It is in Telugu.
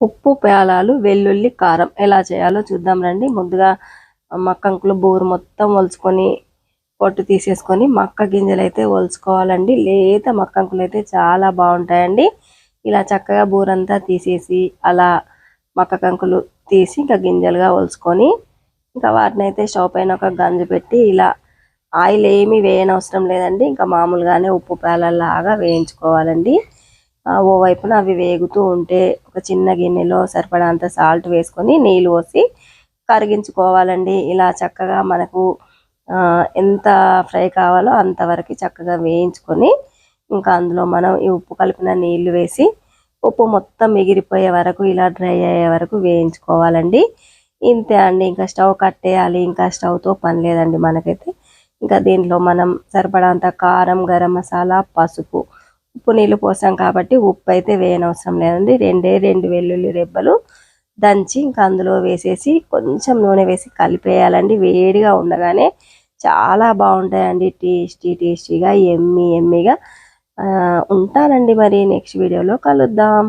ఉప్పు పేలాలు వెల్లుల్లి కారం ఎలా చేయాలో చూద్దాం రండి. ముందుగా మక్కంకులు బోరు మొత్తం ఒలుచుకొని పొట్టు తీసేసుకొని మక్క గింజలు అయితే ఒలుచుకోవాలండి. లేత మక్కంకులు అయితే చాలా బాగుంటాయండి. ఇలా చక్కగా బూరంతా తీసేసి అలా మక్క కంకులు తీసి ఇంకా గింజలుగా ఒలుచుకొని ఇంకా వాటిని అయితే స్టవ్ పైన ఒక గంజు పెట్టి ఇలా ఆయిల్ ఏమీ వేయనవసరం లేదండి. ఇంకా మామూలుగానే ఉప్పు పేలలాగా వేయించుకోవాలండి. ఓ వైపున అవి వేగుతూ ఉంటే ఒక చిన్న గిన్నెలో సరిపడంత సాల్ట్ వేసుకొని నీళ్ళు పోసి కరిగించుకోవాలండి. ఇలా చక్కగా మనకు ఎంత ఫ్రై కావాలో అంతవరకు చక్కగా వేయించుకొని ఇంకా అందులో మనం ఈ ఉప్పు కలిపిన నీళ్ళు వేసి ఉప్పు మొత్తం మిగిలిపోయే వరకు ఇలా డ్రై అయ్యే వరకు వేయించుకోవాలండి. ఇంతే అండి. ఇంకా స్టవ్ కట్టేయాలి. ఇంకా స్టవ్తో పని లేదండి మనకైతే. ఇంకా దీంట్లో మనం సరిపడంత కారం గరం మసాలా పసుపు ఉప్పు నీళ్ళు పోసాం కాబట్టి ఉప్పు అయితే వేయనవసరం లేదండి. రెండే రెండు వెల్లుల్లి రెబ్బలు దంచి ఇంకా అందులో వేసేసి కొంచెం నూనె వేసి కలిపేయాలండి. వేడిగా ఉండగానే చాలా బాగుంటాయండి. టేస్టీ టేస్టీగా ఎమ్మి ఎమ్మిగా. ఉంటానండి మరి నెక్స్ట్ వీడియోలో. కలుద్దాం.